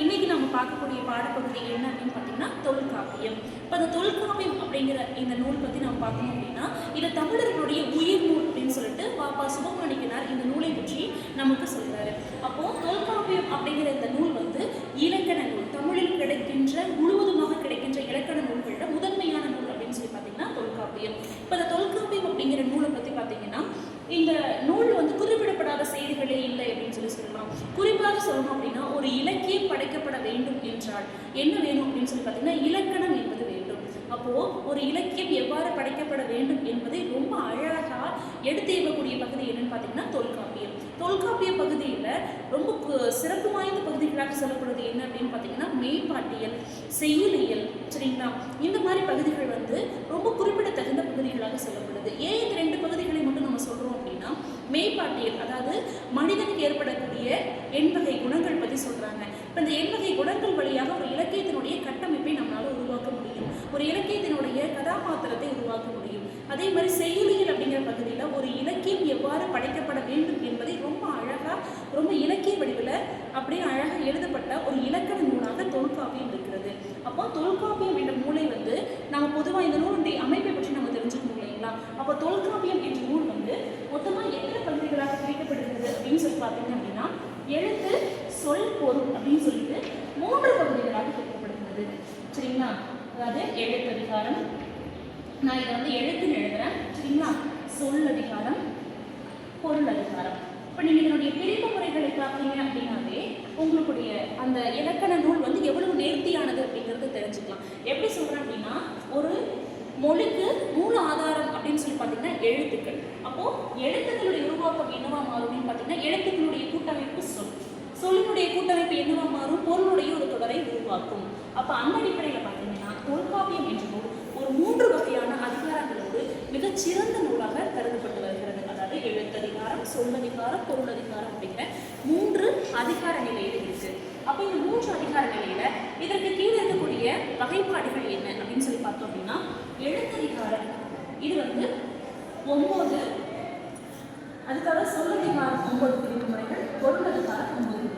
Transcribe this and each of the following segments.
இன்னைக்கு நம்ம பார்க்கக்கூடிய பாடப்பகுதி என்ன அப்படின்னு பார்த்தீங்கன்னா தொல்காப்பியம் இப்போ அந்த தொல்காப்பியம் அப்படிங்கிற இந்த நூல் பற்றி நம்ம பார்க்கணும் அப்படின்னா இது தமிழர்களுடைய உயிர் நூல் அப்படின்னு சொல்லிட்டு பாப்பா சுப்பிரமணியனார் இந்த நூலை பற்றி நமக்கு சொல்றாரு. அப்போ தொல்காப்பியம் அப்படிங்கிற இந்த நூல் வந்து இலக்கண நூல் தமிழில் கிடைக்கின்ற முழு கிடைக்கின்ற இலக்கண நூல்களோட முதன்மையான நூல் அப்படின்னு சொல்லி பார்த்தீங்கன்னா தொல்காப்பியம் இப்போ இந்த தொல்காப்பியம் அப்படிங்கிற நூலை பற்றி பார்த்தீங்கன்னா இந்த நூல் வந்து குறிப்பிடப்படாத செய்திகளே இல்லை அப்படின்னு சொல்லி சொல்லலாம் குறிப்பாக சொல்லணும் அப்படின்னா ஒரு இலக்கியம் படைக்கப்பட வேண்டும் என்றால் என்ன வேணும் அப்படின்னு சொல்லி பார்த்தீங்கன்னா இலக்கணம் என்பது வேண்டும். அப்போ ஒரு இலக்கியம் எவ்வாறு படைக்கப்பட வேண்டும் என்பதை ரொம்ப அழகாக எடுத்து எழுக்கக்கூடிய பகுதி என்னன்னு பார்த்தீங்கன்னா தொல்காப்பு தொல்காப்பிய பகுதியில் ரொம்ப சிறப்பு வாய்ந்த பகுதிகளாக சொல்லப்படுறது என்ன அப்படின்னு பார்த்தீங்கன்னா மெய்ப்பாட்டியல் செய்யுளியல் சரிங்களா? இந்த மாதிரி பகுதிகள் வந்து ரொம்ப குறிப்பிடத்தகுந்த பகுதிகளாக சொல்லப்படுது. ஏன் இந்த ரெண்டு பகுதிகளை மட்டும் நம்ம சொல்கிறோம் அப்படின்னா மெய்ப்பாட்டியல் அதாவது மனிதனுக்கு ஏற்படக்கூடிய எண்வகை குணங்கள் பற்றி சொல்கிறாங்க இப்போ இந்த எண்வகை குணங்கள் வழியாக ஒரு இலக்கியத்தினுடைய கட்டமைப்பை நம்மளால் உருவாக்க முடியும். ஒரு இலக்கியத்தினுடைய கதாபாத்திரத்தை உருவாக்க முடியும். அதே மாதிரி செய்யுளியல் அப்படிங்கிற பகுதியில் ஒரு இலக்கியம் எவ்வாறு படைக்கப்பட வேண்டும் என்று ரொம்ப ரொம்ப இலக்கிய வடிவில் அப்படியே அழகாக எழுதப்பட்ட ஒரு இலக்கண நூலாக தொல்காப்பியம் இருக்கிறது. அப்போ தொல்காப்பியம் என்ற நூலை வந்து நம்ம பொதுவாக இந்த நூலுடைய அமைப்பை பற்றி நம்ம தெரிஞ்சுக்கணும் இல்லைங்களா? அப்போ தொல்காப்பியம் என்ற நூல் வந்து மொத்தமாக எத்தனை பகுதிகளாக பிரிக்கப்படுகிறது அப்படின்னு சொல்லி பார்த்தீங்க அப்படின்னா எழுத்து சொல் பொருள் அப்படின்னு சொல்லிட்டு மூன்று பகுதிகளாக பிரிக்கப்படுகிறது சரிங்களா? அதாவது எழுத்ததிகாரம் நான் இதை வந்து எழுத்துன்னு எழுதுறேன். சரிங்களா? சொல் அதிகாரம் பொருள் அதிகாரம். இப்போ நீங்கள் இதனுடைய பார்த்தீங்க அப்படின்னாவே உங்களுடைய அந்த இலக்கண நூல் வந்து எவ்வளவு நேர்த்தியானது அப்படிங்கிறது தெரிஞ்சுக்கலாம். எப்படி சொல்கிறேன் அப்படின்னா ஒரு மொழிக்கு மூல ஆதாரம் அப்படின்னு சொல்லி பார்த்தீங்கன்னா எழுத்துக்கள். அப்போது எழுத்துக்களுடைய உருவாக்கம் என்னவா மாறும் அப்படின்னு பார்த்தீங்கன்னா எழுத்துக்களுடைய கூட்டமைப்பு சொல். சொல்லினுடைய கூட்டமைப்பு என்னவா மாறும்? பொருளுடைய ஒரு தொடரை உருவாக்கும். அப்போ அந்த அடிப்படையில் பார்த்தீங்கன்னா தொல்காப்பியம் என்ற நூல் ஒரு மூன்று வகையான அதிகாரங்களோடு மிகச்சிறந்த நூலாக கருதப்பட்டு வருகிறது. அதாவது எழுத்ததிகாரம் சொல்லதிகாரம் பொருளதிகாரம் அப்படிங்கிற மூன்று அதிகார நிலையில் இருக்கு. அப்போ இந்த மூன்று அதிகார நிலையில இதற்கு கீழே இருக்கக்கூடிய வகைப்பாடுகள் என்ன அப்படின்னு சொல்லி பார்த்தோம் அப்படின்னா எழுத்ததிகாரம். இது வந்து ஒன்பது அதுக்காக சொல்லதிகாரம் ஒன்பது பிரிவு முறைகள் பொருளதிகாரம் ஒன்பது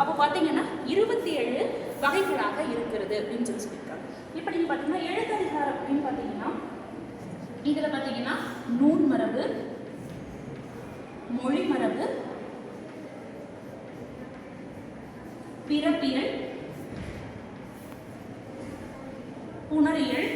அப்போ பார்த்தீங்கன்னா இருபத்தி ஏழு வகைகளாக இருக்கிறது அப்படின்னு சொல்லி சொல்லியிருக்காங்க. இப்போ நீங்கள் பார்த்தீங்கன்னா எழுத்ததிகாரம் அப்படின்னு பார்த்தீங்கன்னா இதில் பார்த்தீங்கன்னா நூல் மரபு மொழி மரபு பிறப்பியல் புணரியல்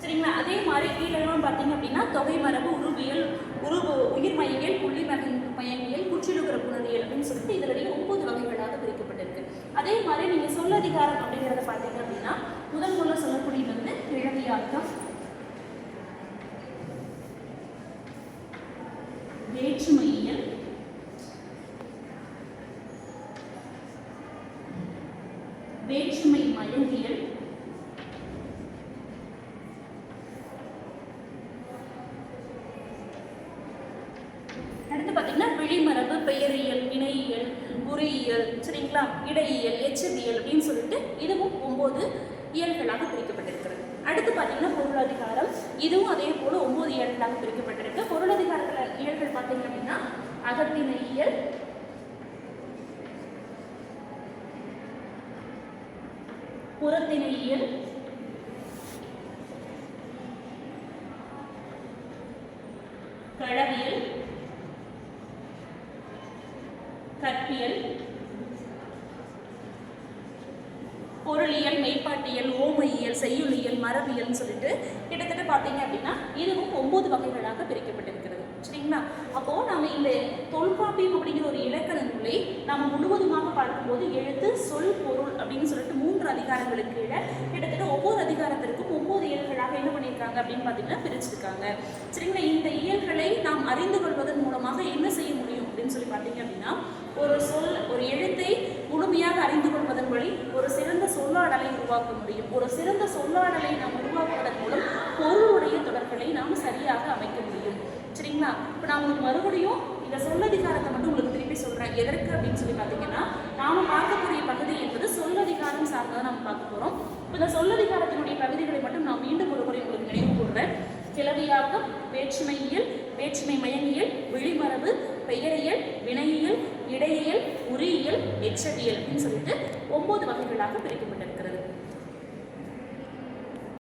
சரிங்களா? அதே மாதிரி கீழெல்லாம் பார்த்தீங்க அப்படின்னா தொகை மரபு உருவியல் உரு உயிர் மையவியல் புள்ளி மகை மயங்கியல் குற்றிலுகிற புணரியல் அப்படின்னு சொல்லிட்டு இதனுடைய ஒன்பது வகைகளாக பிரிக்கப்பட்டிருக்கு. அதே மாதிரி நீங்கள் சொல்லதிகாரம் அப்படிங்கிறத பார்த்தீங்க அப்படின்னா முதல் முதல்ல சொல்லக்கூடியது வந்து கிழவியாக்கம் வேற்றுமையியல் வேற்றுமை மயங்கியல் அடுத்து பார்த்தீங்கன்னா விழிமரபு இணையியல் குறியியல் சரிங்களா? இடையியல் எச்சவியல் அப்படின்னு சொல்லிட்டு இதுவும் ஒம்பது இயல்களாக பிரிக்கப்பட்டிருக்கிறது. அடுத்து பார்த்தீங்கன்னா பொருளதிகாரம் இதுவும் அதே போல் ஒம்பது இயல்களாக பிரிக்கப்பட்டிருக்கு. பொருளதிகாரத்தில் இயல்கள் பார்த்தீங்க அப்படின்னா அகத்தினையியல் புறத்தினையியல் கற்பியல். பொருளியல் மெய்ப்பாட்டியல் ஓமையியல் செய்யுளியல் மரபியல்னு சொல்லிட்டு கிட்டத்தட்ட பார்த்தீங்க அப்படின்னா இதுவும் ஒன்பது வகைகளாக பிரிக்கப்பட்டிருக்கிறது. சரிங்களா? அப்போ நம்ம இந்த தொல்காப்பியம் அப்படிங்கிற ஒரு இலக்கண நூலை நம்ம முழுவதுமாக பார்க்கும்போது எழுத்து சொல் பொருள் அப்படின்னு சொல்லிட்டு மூன்று அதிகாரங்களுக்கு கீழே கிட்டத்தட்ட ஒவ்வொரு அதிகாரத்திற்கும் ஒன்பது இயல்களாக என்ன பண்ணியிருக்காங்க அப்படின்னு பார்த்தீங்கன்னா பிரிச்சிருக்காங்க. சரிங்களா? இந்த இயல்களை நாம் அறிந்து கொள்வதன் மூலமாக என்ன செய்ய முடியும்? அப்படின்னு சொல்லி பார்த்தீங்க அப்படின்னா ஒரு சொல் ஒரு எழுத்தை முழுமையாக அறிந்து கொள்வதன் வழி ஒரு சிறந்த சொல்லாடலை உருவாக்க முடியும். ஒரு சிறந்த சொல்லாடலை நாம் உருவாக்குவதன் மூலம் பொருளுடைய தொடர்களை நாம் சரியாக அமைக்க முடியும். சரிங்களா? இப்போ நான் உங்களுக்கு மறுபடியும் இந்த சொல்லதிகாரத்தை மட்டும் உங்களுக்கு திருப்பி சொல்கிறேன் எதற்கு அப்படின்னு சொல்லி பார்த்தீங்கன்னா நாம் பார்க்கக்கூடிய பகுதி என்பது சொல்லதிகாரம் சார்ந்ததை நாம் பார்க்க போகிறோம் இப்போ இந்த சொல்லதிகாரத்தினுடைய பகுதிகளை மட்டும் நான் மீண்டும் ஒரு முறை உங்களுக்கு நினைவு கூறுறேன் கிளவியாக்கம் வேற்றுமையியல் வேற்றுமை மயங்கியல் எச்சவியல் அப்படின்னு சொல்லிட்டு ஒன்பது வகைகளாக பிரிக்க